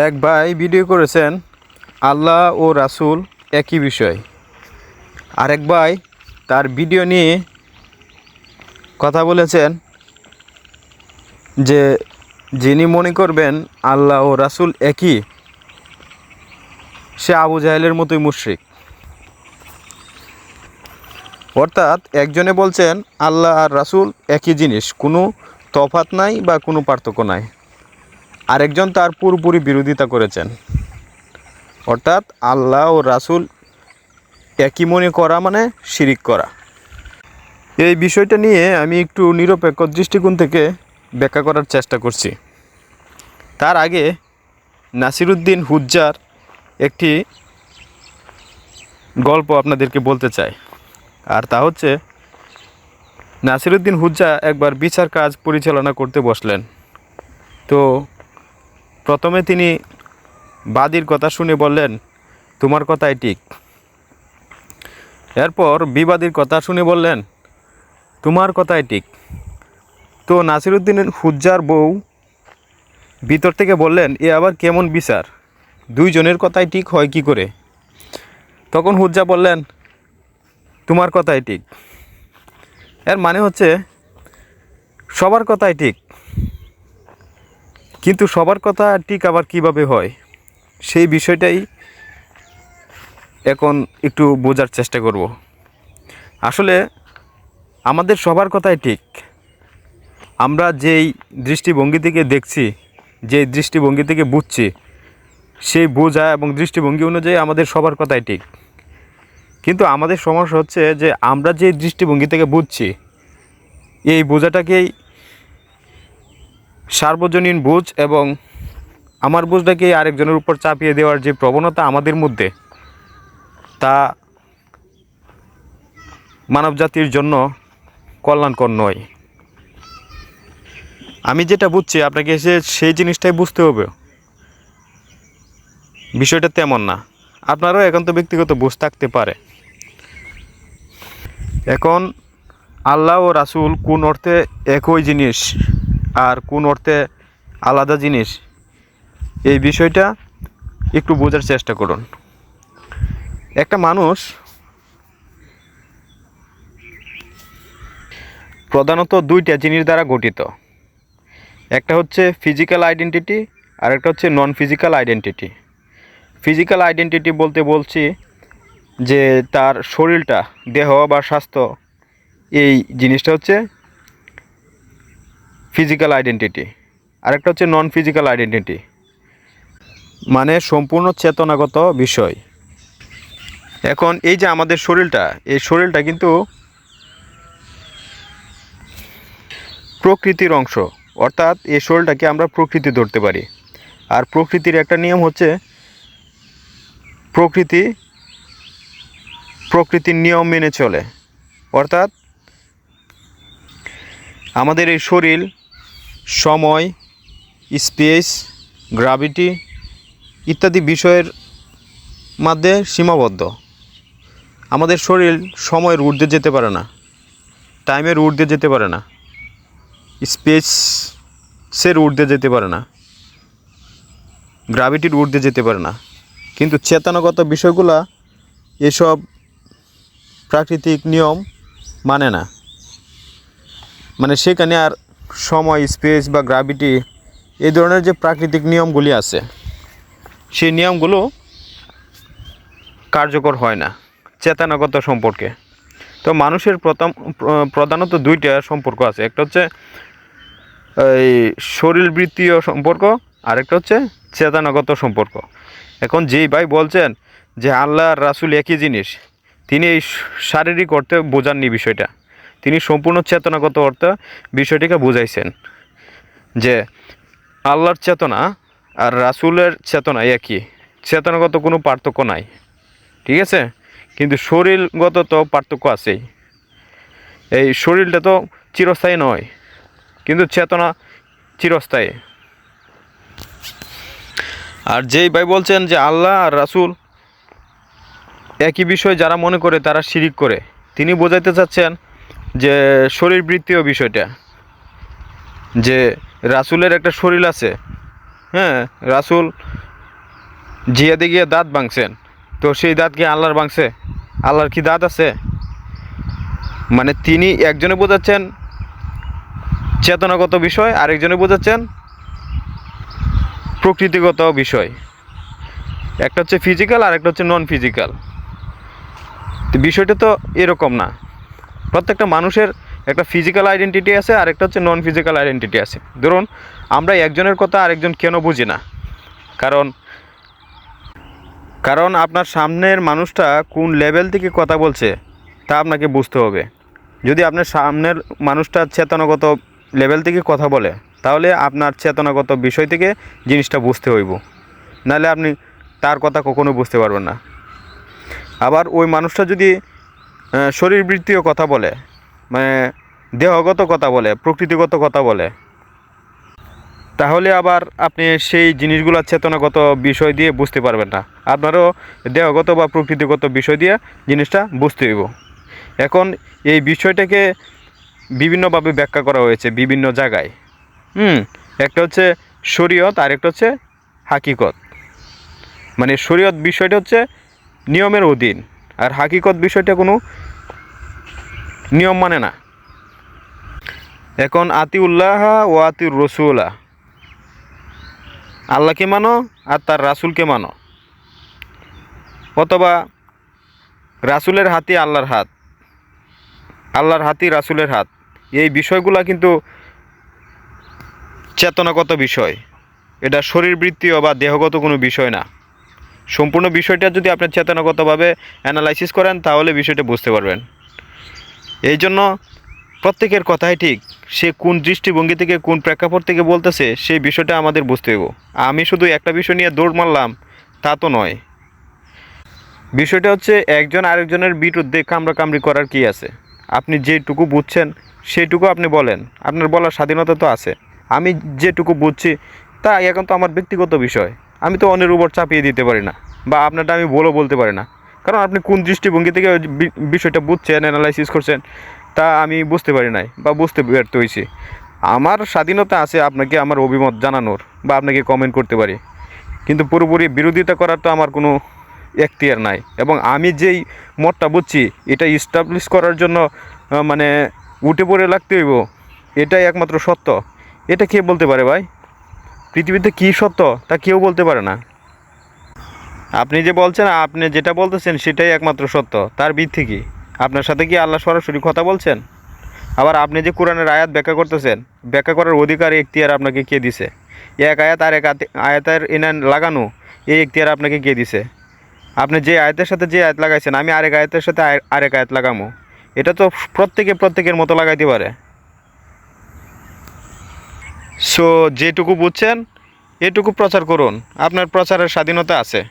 এক ভাই ভিডিও করেছেন, আল্লাহ ও রাসূল একই বিষয়। আরেক ভাই তার ভিডিও নিয়ে কথা বলেছেন যে, যিনি মনে করবেন আল্লাহ ও রাসূল একই, সে আবু জাহেলের মতোই মুশরিক। অর্থাৎ একজনে বলছেন, আল্লাহ আর রাসূল একই জিনিস, কোনো তফাত নাই বা কোনো পার্থক্য নাই। আরেকজন তার পুরোপুরি বিরোধিতা করেছেন। অর্থাৎ আল্লাহ ও রাসূল একই মনে করা মানে শিরিক করা। এই বিষয়টা নিয়ে আমি একটু নিরপেক্ষ দৃষ্টিকোণ থেকে ব্যাখ্যা করার চেষ্টা করছি। তার আগে নাসিরুদ্দিন হুজ্জার একটি গল্প আপনাদেরকে বলতে চাই। আর তা হচ্ছে, নাসিরুদ্দিন হুজ্জা একবার বিচার কাজ পরিচালনা করতে বসলেন। তো প্রথমে তিনি বাদীর কথা শুনে বললেন, তোমার কথাই ঠিক। এরপর বিবাদীর কথা শুনে বললেন, তোমার কথাই ঠিক। তো নাসিরুদ্দিন হুজ্জার বউ ভিতর থেকে বললেন, এ আবার কেমন বিচার? দুইজনের কথাই ঠিক হয় কি করে? তখন হুজ্জা বললেন, তোমার কথাই ঠিক। এর মানে হচ্ছে, সবার কথাই ঠিক। কিন্তু সবার কথা ঠিক আবার কীভাবে হয়? সেই বিষয়টাই এখন একটু বোঝার চেষ্টা করব। আসলে আমাদের সবার কথাই ঠিক। আমরা যেই দৃষ্টিভঙ্গি থেকে দেখছি যে দৃষ্টিভঙ্গি থেকে বুঝছি, সেই বোঝা এবং দৃষ্টিভঙ্গি অনুযায়ী আমাদের সবার কথাই ঠিক। কিন্তু আমাদের সমস্যা হচ্ছে যে আমরা যে দৃষ্টিভঙ্গি থেকে বুঝছি, এই বোঝাটাকেই সার্বজনীন বুঝ এবং আমার বুঝটাকে আরেকজনের উপর চাপিয়ে দেওয়ার যে প্রবণতা আমাদের মধ্যে, তা মানব জাতির জন্য কল্যাণকর নয়। আমি যেটা বুঝছি, আপনাকে এসে সেই জিনিসটাই বুঝতে হবে। বিষয়টা তেমন না। আপনারও এখন তো ব্যক্তিগত বুঝ থাকতে পারে। এখন আল্লাহ ও রাসূল কোন অর্থে একই জিনিস আর কোন অর্থে আলাদা জিনিস, এই বিষয়টা একটু বোঝার চেষ্টা করুন। একটা মানুষ প্রধানত দুইটা জিনিস দ্বারা গঠিত। একটা হচ্ছে ফিজিক্যাল আইডেন্টিটি আর একটা হচ্ছে non physical identity physical identity বলতে বলছি যে তার শরীরটা, দেহ বা স্বাস্থ্য, এই জিনিসটা হচ্ছে ফিজিক্যাল আইডেন্টিটি আরেকটা হচ্ছে নন ফিজিক্যাল আইডেন্টিটি মানে সম্পূর্ণ চেতনাগত বিষয়। এখন এই যে আমাদের শরীরটা, এই শরীরটা কিন্তু প্রকৃতির অংশ, অর্থাৎ এই শরীরটাকে আমরা প্রকৃতি ধরতে পারি। আর প্রকৃতির একটা নিয়ম হচ্ছে প্রকৃতি, প্রকৃতির নিয়ম মেনে চলে। অর্থাৎ আমাদের এই শরীর সময়, স্পেস গ্রাভিটি ইত্যাদি বিষয়ের মধ্যে সীমাবদ্ধ। আমাদের শরীর সময়ের ঊর্ধ্বে যেতে পারে না, টাইমের ঊর্ধ্বে যেতে পারে না, স্পেসের ঊর্ধ্বে যেতে পারে না গ্রাভিটির ঊর্ধ্বে যেতে পারে না। কিন্তু চেতনাগত বিষয়গুলা এসব প্রাকৃতিক নিয়ম মানে না। মানে সেখানে আর সময় স্পেস বা গ্রাভিটি এই ধরনের যে প্রাকৃতিক নিয়মগুলি আছে, সেই নিয়মগুলো কার্যকর হয় না চেতনাগত সম্পর্কে। তো মানুষের প্রথম, প্রধানত দুইটা সম্পর্ক আছে। একটা হচ্ছে, এই শরীরবৃত্তীয় সম্পর্ক আর একটা হচ্ছে চেতনাগত সম্পর্ক। এখন যেই ভাই বলছেন যে আল্লাহ রাসুল একই জিনিস, তিনি এই শারীরিক অর্থে বোঝাননি বিষয়টা। তিনি সম্পূর্ণ চেতনাগত অর্থে বিষয়টিকে বুঝাইছেন যে আল্লাহর চেতনা আর রাসুলের চেতনা একই। চেতনাগত কোনো পার্থক্য নাই। ঠিক আছে? কিন্তু শরীরগত তো পার্থক্য আছেই। এই শরীরটা তো চিরস্থায়ী নয়, কিন্তু চেতনা চিরস্থায়ী। আর যেই ভাই বলছেন যে আল্লাহ আর রাসুল একই বিষয় যারা মনে করে তারা শিরিক করে, তিনি বোঝাইতে চাচ্ছেন যে শরীরবৃত্তীয় বিষয়টা, যে রাসুলের একটা শরীর আছে হ্যাঁ রাসুল জিয়াদে গিয়ে দাঁত ভাঙছেন, তো সেই দাঁত কি আল্লাহর ভাঙছে? আল্লাহর কি দাঁত আছে? মানে তিনি একজনে বোঝাচ্ছেন চেতনাগত বিষয়, আরেকজনে বোঝাচ্ছেন প্রকৃতিগত বিষয়। একটা হচ্ছে ফিজিক্যাল আর একটা হচ্ছে নন ফিজিক্যাল বিষয়টা তো এরকম না। প্রত্যেকটা মানুষের একটা ফিজিক্যাল আইডেন্টিটি আছে আর একটা হচ্ছে নন ফিজিক্যাল আইডেন্টিটি আছে। ধরুন, আমরা একজনের কথা আরেকজন কেন বুঝি না? কারণ কারণ আপনার সামনের মানুষটা কোন লেভেল থেকে কথা বলছে, তা আপনাকে বুঝতে হবে। যদি আপনার সামনের মানুষটা চেতনাগত লেভেল থেকে কথা বলে, তাহলে আপনার চেতনাগত বিষয় থেকে জিনিসটা বুঝতে হইব। নাহলে আপনি তার কথা কখনো বুঝতে পারবেন না। আবার ওই মানুষটা যদি শরীরবৃত্তীয় কথা বলে মানে দেহগত কথা বলে, প্রকৃতিগত কথা বলে। তাহলে আবার আপনি সেই জিনিসগুলো চেতনাগত বিষয় দিয়ে বুঝতে পারবেন না। আপনারও দেহগত বা প্রকৃতিগত বিষয় দিয়ে জিনিসটা বুঝতে হইব। এখন এই বিষয়টাকে বিভিন্নভাবে ব্যাখ্যা করা হয়েছে বিভিন্ন জায়গায়। হুম, একটা হচ্ছে শরীয়ত আর একটা হচ্ছে হাকিকত। মানে শরীয়ত বিষয়টা হচ্ছে নিয়মের অধীন। আর হাকিকত বিষয়টা কোনো নিয়ম মানে না। এখন আতিউল্লাহ ও আতিউর রসুল্লাহ আল্লাহকে মানো আর তার রাসুলকে মানো। অথবা রাসুলের হাতি আল্লাহর হাত, আল্লাহর হাতি রাসুলের হাত। এই বিষয়গুলো কিন্তু চেতনাগত বিষয়। এটা শরীরবৃত্তীয় বা দেহগত কোনো বিষয় না। সম্পূর্ণ বিষয়টা যদি আপনি চেতনাগতভাবে অ্যানালাইসিস করেন, তাহলে বিষয়টা বুঝতে পারবেন। এই জন্য প্রত্যেকের কথাই ঠিক, সে কোন দৃষ্টিভঙ্গি থেকে, কোন প্রেক্ষাপট থেকে বলতেছে, সেই বিষয়টা আমাদের বুঝতে হইব। আমি শুধু একটা বিষয় নিয়ে দৌড় মারলাম, তা তো নয়। বিষয়টা হচ্ছে, একজন আরেকজনের বিরুদ্ধে কামড়াকামড়ি করার কি আছে? আপনি যেটুকু বুঝছেন সেইটুকু আপনি বলেন। আপনার বলার স্বাধীনতা তো আছে। আমি যেটুকু বুঝছি তা এখন তো আমার ব্যক্তিগত বিষয়। আমি তো অন্যের উপর চাপিয়ে দিতে পারি না বা আপনারটা আমি বলো বলতে পারি না। কারণ আপনি কোন দৃষ্টিভঙ্গি থেকে বিষয়টা বুঝছেন অ্যানালাইসিস করছেন, তা আমি বুঝতে পারি নাই বা বুঝতে ব্যর্থ হয়েছি আমার স্বাধীনতা আছে আপনাকে আমার অভিমত জানানোর বা আপনাকে কমেন্ট করতে পারি। কিন্তু পুরোপুরি বিরোধিতা করার তো আমার কোনো এখতিয়ার নাই। এবং আমি যেই মতটা বুঝছি, এটা ইস্টাবলিশ করার জন্য মানে উঠে পড়ে লাগতে হইব, এটাই একমাত্র সত্য। এটা কে বলতে পারে ভাই? পৃথিবীতে কী সত্য তা কেউ বলতে পারে না। আপনি যে বলছেন, আপনি যেটা বলতেছেন সেটাই একমাত্র সত্য। তার ভিত্তি কি? আপনার সাথে কি আল্লাহ সরাসরি কথা বলছেন? আবার আপনি যে কোরআনের আয়াত ব্যাখ্যা করতেছেন, ব্যাখ্যা করার অধিকার, এখতিয়ার আপনাকে কে দিছে? এক আয়াত আর এক আয়াতে- আয়াতের এনান লাগানো, এই এখতিয়ার আপনাকে কে দিছে? আপনি যে আয়াতের সাথে যে আয়াত লাগাইছেন, আমি আরেক আয়াতের সাথে আরে- আরেক আয়াত লাগামো। এটা তো প্রত্যেকে প্রত্যেকের মতো লাগাইতে পারে। সো যেটুকু বুঝছেন, এটুকু প্রচার করুন। আপনার প্রচারের স্বাধীনতা আছে।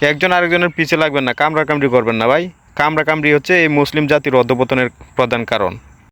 একজন আরেকজনের পিছিয়ে লাগবেন না কামরা কামড়ি করবেন না ভাই। কামড়াকামড়ি হচ্ছে এই মুসলিম জাতির অধপতনের প্রধান কারণ।